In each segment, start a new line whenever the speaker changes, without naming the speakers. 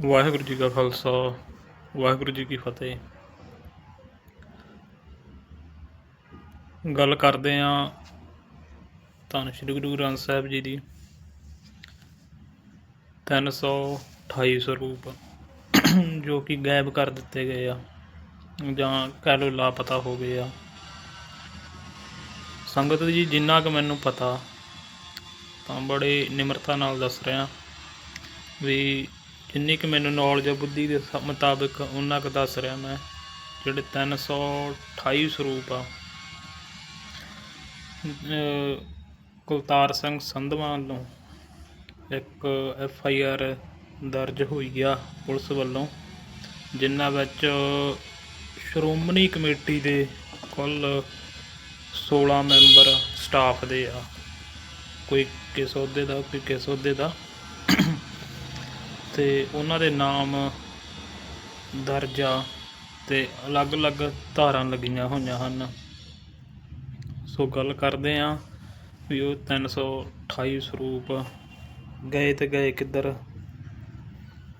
ਵਾਹਿਗੁਰੂ ਜੀ ਕਾ ਖਾਲਸਾ, ਵਾਹਿਗੁਰੂ ਜੀ ਕੀ ਫਤਿਹ। ਗੱਲ ਕਰਦੇ ਆਂ ਧੰਨ ਸ਼੍ਰੀ ਗੁਰੂ ਗ੍ਰੰਥ ਸਾਹਿਬ ਜੀ ਦੀ। 328 ਸਰੂਪ, ਜੋ ਕਿ ਗਾਇਬ ਕਰ ਦਿੱਤੇ ਗਏ ਆ, ਜਾਂ ਕਹਿ ਲਓ ਲਾਪਤਾ ਹੋ ਗਏ ਆ। ਸੰਗਤ ਜੀ, ਜਿੰਨਾ ਕੁ ਮੈਨੂੰ ਪਤਾ, ਤਾਂ ਬੜੇ ਨਿਮਰਤਾ ਨਾਲ ਦੱਸ ਰਿਹਾ ਵੀ ਜਿੰਨੀ ਕਿ ਮੈਨੂੰ ਨੌਲੇਜ ਆ ਬੁੱਧੀ ਦੇ ਸ- ਮੁਤਾਬਿਕ ਉਹਨਾਂ ਕੁ ਦੱਸ ਰਿਹਾ ਮੈਂ, ਜਿਹੜੇ 328 ਸਰੂਪ ਆ। ਕੁਲਤਾਰ ਸਿੰਘ ਸੰਧਵਾਂ ਵੱਲੋਂ ਇੱਕ ਐਫ ਆਈ ਆਰ ਦਰਜ ਹੋਈ ਆ ਪੁਲਿਸ ਵੱਲੋਂ ਜਿਨ੍ਹਾਂ ਵਿੱਚ ਸ਼੍ਰੋਮਣੀ ਕਮੇਟੀ ਦੇ ਕੁੱਲ 16 ਮੈਂਬਰ ਸਟਾਫ ਦੇ ਆ। ਕੋਈ ਕਿਸ ਅਹੁਦੇ ਦਾ, ਕੋਈ ਕਿਸ ਅਹੁਦੇ ਦਾ। ਤੇ ਉਹਨਾਂ ਦੇ ਨਾਮ ਦਰਜਾ ਆ ਤੇ ਅਲੱਗ-ਅਲੱਗ ਧਾਰਾਂ ਲੱਗੀਆਂ ਹੋਈਆਂ ਹਨ। ਸੋ ਗੱਲ ਕਰਦੇ ਆ ਵੀ ਉਹ 328 ਸਰੂਪ ਗਏ ਤੇ ਗਏ ਕਿੱਧਰ?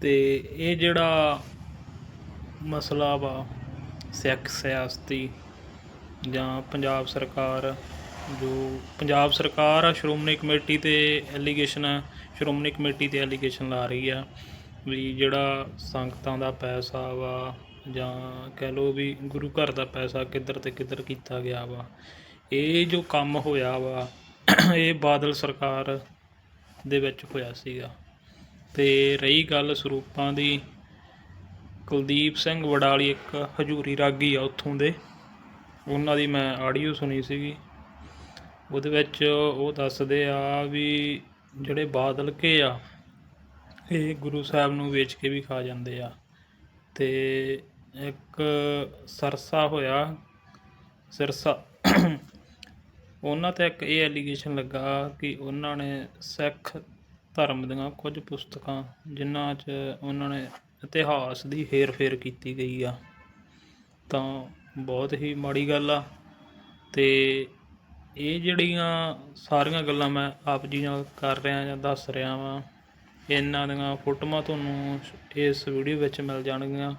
ਤੇ ਇਹ ਜਿਹੜਾ ਮਸਲਾ ਵਾ ਸਿੱਖ ਸਿਆਸਤੀ ਜਾਂ ਪੰਜਾਬ ਸਰਕਾਰ ਜੋ ਪੰਜਾਬ ਸਰਕਾਰ ਆ, ਸ਼੍ਰੋਮਣੀ ਕਮੇਟੀ ਤੇ ਐਲੀਗੇਸ਼ਨ ਸ਼੍ਰੋਮਣੀ ਕਮੇਟੀ ਤੇ ਐਲੀਗੇਸ਼ਨ ਲਾ ਰਹੀ ਆ ਵੀ ਜਿਹੜਾ ਸੰਗਤਾਂ ਦਾ ਪੈਸਾ ਵਾ ਜਾਂ ਕਹਿ ਲਓ ਵੀ ਗੁਰੂ ਘਰ ਦਾ ਪੈਸਾ ਕਿੱਧਰ ਤੇ ਕਿੱਧਰ ਕੀਤਾ ਗਿਆ ਵਾ, ਇਹ ਜੋ ਕੰਮ ਹੋਇਆ ਵਾ, ਇਹ ਬਾਦਲ ਸਰਕਾਰ ਦੇ ਵਿੱਚ ਹੋਇਆ ਸੀਗਾ। ਤੇ ਰਹੀ ਗੱਲ ਸਰੂਪਾਂ ਦੀ, ਕੁਲਦੀਪ ਸਿੰਘ ਵਡਾਲੀ ਇੱਕ ਹਜੂਰੀ ਰਾਗੀ ਆ ਉੱਥੋਂ ਦੇ, ਉਹਨਾਂ ਦੀ ਮੈਂ ਆਡੀਓ ਸੁਣੀ ਸੀਗੀ। ਉਹਦੇ ਵਿੱਚ ਉਹ ਦੱਸਦੇ ਆ ਵੀ ਜਿਹੜੇ ਬਾਦਲ ਕੇ ਆ, ਇਹ ਗੁਰੂ ਸਾਹਿਬ ਨੂੰ ਵੇਚ ਕੇ ਵੀ ਖਾ ਜਾਂਦੇ ਆ। ਤੇ ਇੱਕ ਸਰਸਾ ਹੋਇਆ, ਸਿਰਸਾ ਉਹਨਾਂ ਤੇ ਇੱਕ ਇਹ ਐਲੀਗੇਸ਼ਨ ਲੱਗਾ ਕਿ ਉਹਨਾਂ ਨੇ ਸਿੱਖ ਧਰਮ ਦੀਆਂ ਕੁਝ ਪੁਸਤਕਾਂ, ਜਿਨ੍ਹਾਂ 'ਚ ਉਹਨਾਂ ਨੇ ਇਤਿਹਾਸ ਦੀ ਹੇਰ-ਫੇਰ ਕੀਤੀ ਗਈ ਆ। ਤਾਂ ਬਹੁਤ ਹੀ ਮਾੜੀ ਗੱਲ ਆ। ਤੇ ਇਹ ਜਿਹੜੀਆਂ ਸਾਰੀਆਂ ਗੱਲਾਂ ਮੈਂ ਆਪ ਜੀ ਨਾਲ ਕਰ ਰਿਹਾ ਜਾਂ ਦੱਸ ਰਿਹਾ ਵਾਂ, ਇਹਨਾਂ ਦੀਆਂ ਫੋਟੋਆਂ ਤੁਹਾਨੂੰ ਇਸ ਵੀਡੀਓ ਵਿੱਚ ਮਿਲ ਜਾਣਗੀਆਂ।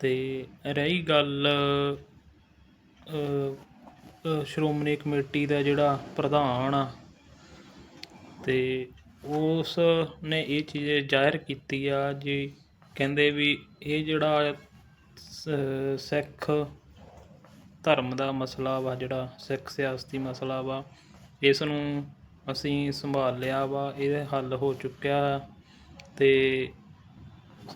ਤੇ ਰਹੀ ਗੱਲ ਸ਼੍ਰੋਮਣੀ ਕਮੇਟੀ ਦਾ ਜਿਹੜਾ ਪ੍ਰਧਾਨ ਆ, ਤੇ ਉਸ ਨੇ ਇਹ ਚੀਜ਼ ਜ਼ਾਹਿਰ ਕੀਤੀ ਆ ਜੀ, ਕਹਿੰਦੇ ਵੀ ਇਹ ਜਿਹੜਾ ਸਿੱਖ ਧਰਮ ਦਾ ਮਸਲਾ ਵਾ, ਜਿਹੜਾ ਸਿੱਖ ਸਿਆਸਤੀ ਮਸਲਾ ਵਾ, ਇਸ ਨੂੰ ਅਸੀਂ ਸੰਭਾਲ ਲਿਆ ਵਾ, ਇਹ ਹੱਲ ਹੋ ਚੁੱਕਿਆ ਤੇ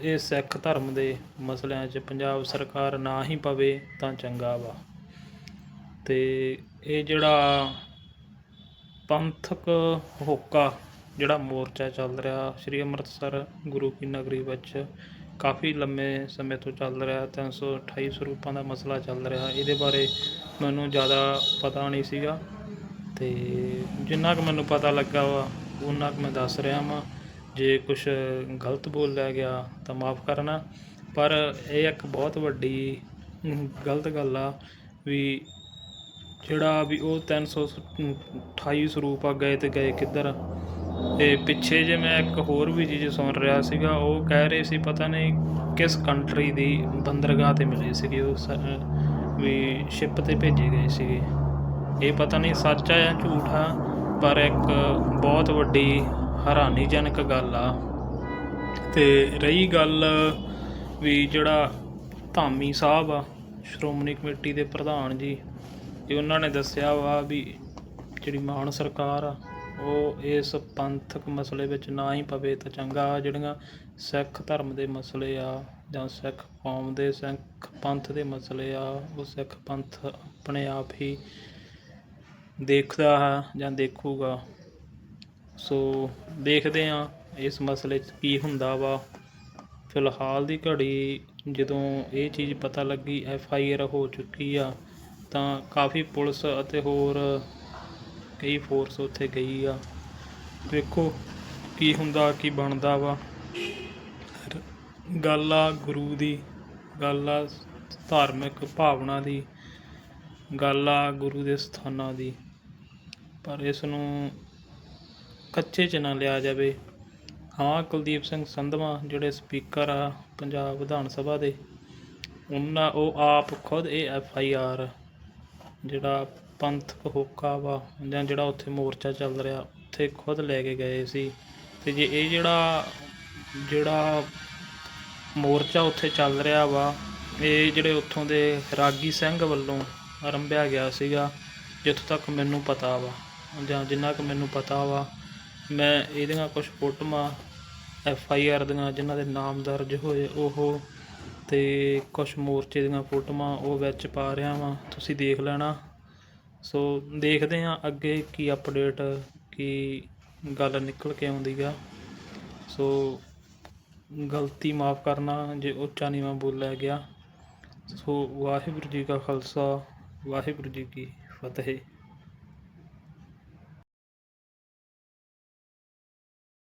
ਇਹ ਸਿੱਖ ਧਰਮ ਦੇ ਮਸਲਿਆਂ 'ਚ ਪੰਜਾਬ ਸਰਕਾਰ ਨਾ ਹੀ ਪਵੇ ਤਾਂ ਚੰਗਾ ਵਾ। ਤੇ ਇਹ ਜਿਹੜਾ ਪੰਥਕ ਹੋਕਾ, ਜਿਹੜਾ ਮੋਰਚਾ ਚੱਲ ਰਿਹਾ ਸ੍ਰੀ ਅੰਮ੍ਰਿਤਸਰ ਗੁਰੂ ਕੀ ਨਗਰੀ ਵਿੱਚ ਕਾਫੀ ਲੰਮੇ ਸਮੇਂ ਤੋਂ ਚੱਲ ਰਿਹਾ 328 ਸਰੂਪਾਂ ਦਾ ਮਸਲਾ ਚੱਲ ਰਿਹਾ। ਇਹਦੇ ਬਾਰੇ ਮੈਨੂੰ ਜ਼ਿਆਦਾ ਪਤਾ ਨਹੀਂ ਸੀਗਾ ਤੇ ਜਿੰਨਾ ਕੁ ਮੈਨੂੰ ਪਤਾ ਲੱਗਾ ਵਾ ਉਹਨਾਂ ਕੁ ਮੈਂ ਦੱਸ ਰਿਹਾ ਵਾਂ। ਜੇ ਕੁਝ ਗਲਤ ਬੋਲ ਲੈ ਗਿਆ ਤਾਂ ਮਾਫ ਕਰਨਾ। ਪਰ ਇਹ ਇੱਕ ਬਹੁਤ ਵੱਡੀ ਗਲਤ ਗੱਲ ਆ ਵੀ ਜਿਹੜਾ ਵੀ ਉਹ 328 ਸਰੂਪ ਆ, ਗਏ ਤੇ ਗਏ ਕਿੱਧਰ? ਤੇ ਪਿੱਛੇ ਜੇ ਮੈਂ ਇੱਕ ਹੋਰ ਵੀ ਚੀਜ਼ ਸੁਣ ਰਿਹਾ ਸੀਗਾ, ਉਹ ਕਹਿ ਰਹੇ ਸੀ ਪਤਾ ਨਹੀਂ ਕਿਸ ਕੰਟਰੀ ਦੀ ਬੰਦਰਗਾਹ ਤੇ ਮਿਲੇ ਸੀਗੇ ਉਹ ਸ- ਵੀ ਸ਼ਿਪ ਤੇ ਭੇਜੇ ਗਏ ਸੀਗੇ। ਇਹ ਪਤਾ ਨਹੀਂ ਸੱਚ ਆ ਜਾਂ ਝੂਠ ਆ, ਪਰ ਇੱਕ ਬਹੁਤ ਵੱਡੀ ਹੈਰਾਨੀਜਨਕ ਗੱਲ ਆ। ਤੇ ਰਹੀ ਗੱਲ ਵੀ ਜਿਹੜਾ ਧਾਮੀ ਸਾਹਿਬ ਆ, ਸ਼੍ਰੋਮਣੀ ਕਮੇਟੀ ਦੇ ਪ੍ਰਧਾਨ ਜੀ, ਇਹ ਉਹਨਾਂ ਨੇ ਦੱਸਿਆ ਵਾ ਵੀ ਜਿਹੜੀ ਮਾਨ ਸਰਕਾਰ ਆ ਉਹ ਇਸ ਪੰਥਕ ਮਸਲੇ ਵਿੱਚ ਨਾ ਹੀ ਪਵੇ ਤਾਂ ਚੰਗਾ। ਜਿਹੜੀਆਂ ਸਿੱਖ ਧਰਮ ਦੇ ਮਸਲੇ ਆ ਜਾਂ ਸਿੱਖ ਕੌਮ ਦੇ, ਸਿੱਖ ਪੰਥ ਦੇ ਮਸਲੇ ਆ, ਉਹ ਸਿੱਖ ਪੰਥ ਆਪਣੇ ਆਪ ਹੀ ਦੇਖਦਾ ਹੈ ਜਾਂ ਦੇਖੂਗਾ। ਸੋ ਦੇਖਦੇ ਹਾਂ ਇਸ ਮਸਲੇ 'ਚ ਕੀ ਹੁੰਦਾ ਵਾ। ਫਿਲਹਾਲ ਦੀ ਘੜੀ ਜਦੋਂ ਇਹ ਚੀਜ਼ ਪਤਾ ਲੱਗੀ ਐਫ ਆਈ ਆਰ ਹੋ ਚੁੱਕੀ ਆ, ਤਾਂ ਕਾਫੀ ਪੁਲਿਸ ਅਤੇ ਹੋਰ ਕਈ ਫੋਰਸ ਉੱਥੇ ਗਈ ਆ। ਦੇਖੋ ਕੀ ਹੁੰਦਾ, ਕੀ ਬਣਦਾ ਵਾ। ਗੱਲ ਆ ਗੁਰੂ ਦੀ, ਗੱਲ ਆ ਧਾਰਮਿਕ ਭਾਵਨਾ ਦੀ, ਗੱਲ ਆ ਗੁਰੂ ਦੇ ਸਥਾਨਾਂ ਦੀ। ਪਰ ਇਸ ਨੂੰ ਕੱਚੇ 'ਚ ਨਾ ਲਿਆ ਜਾਵੇ। ਹਾਂ, ਕੁਲਦੀਪ ਸਿੰਘ ਸੰਧਵਾ ਜਿਹੜੇ ਸਪੀਕਰ ਆ ਪੰਜਾਬ ਵਿਧਾਨ ਸਭਾ ਦੇ, ਉਹਨਾਂ, ਉਹ ਆਪ ਖੁਦ ਇਹ ਐਫ ਆਈ ਆਰ ਜਿਹੜਾ ਪੰਥਕ ਹੋਕਾ ਵਾ, ਜਾਂ ਜਿਹੜਾ ਉੱਥੇ ਮੋਰਚਾ ਚੱਲ ਰਿਹਾ, ਉੱਥੇ ਖੁਦ ਲੈ ਕੇ ਗਏ ਸੀ। ਤੇ ਜੇ ਇਹ ਜਿਹੜਾ ਜਿਹੜਾ ਮੋਰਚਾ ਉੱਥੇ ਚੱਲ ਰਿਹਾ ਵਾ, ਇਹ ਜਿਹੜੇ ਉੱਥੋਂ ਦੇ ਰਾਗੀ ਸਿੰਘ ਵੱਲੋਂ ਆਰੰਭਿਆ ਗਿਆ ਸੀਗਾ, ਜਿੱਥੋਂ ਤੱਕ ਮੈਨੂੰ ਪਤਾ ਵਾ, ਜਾਂ ਜਿੰਨਾ ਕੁ ਮੈਨੂੰ ਪਤਾ ਵਾ, ਮੈਂ ਇਹਦੀਆਂ ਕੁਝ ਫੋਟੋਆਂ ਐਫ ਆਈ ਆਰ ਦੀਆਂ, ਜਿਨ੍ਹਾਂ ਦੇ ਨਾਮ ਦਰਜ ਹੋਏ, ਉਹ ਤੇ ਕੁਝ ਮੋਰਚੇ ਦੀਆਂ ਫੋਟੋਆਂ ਉਹ ਵਿੱਚ ਪਾ ਰਿਹਾ ਵਾਂ। ਤੁਸੀਂ ਦੇਖ ਲੈਣਾ। ਸੋ ਦੇਖਦੇ ਹਾਂ ਅੱਗੇ ਕੀ ਅਪਡੇਟ ਕੀ ਗੱਲ ਨਿਕਲ ਕੇ ਆਉਂਦੀ ਆ। ਸੋ ਗਲਤੀ ਮਾਫ ਕਰਨਾ ਜੇ ਉੱਚਾ ਨੀਵਾਂ ਬੋਲਿਆ ਗਿਆ। ਸੋ ਵਾਹਿਗੁਰੂ ਜੀ ਕਾ ਖਾਲਸਾ, ਵਾਹਿਗੁਰੂ ਜੀ ਕੀ ਫਤਿਹ।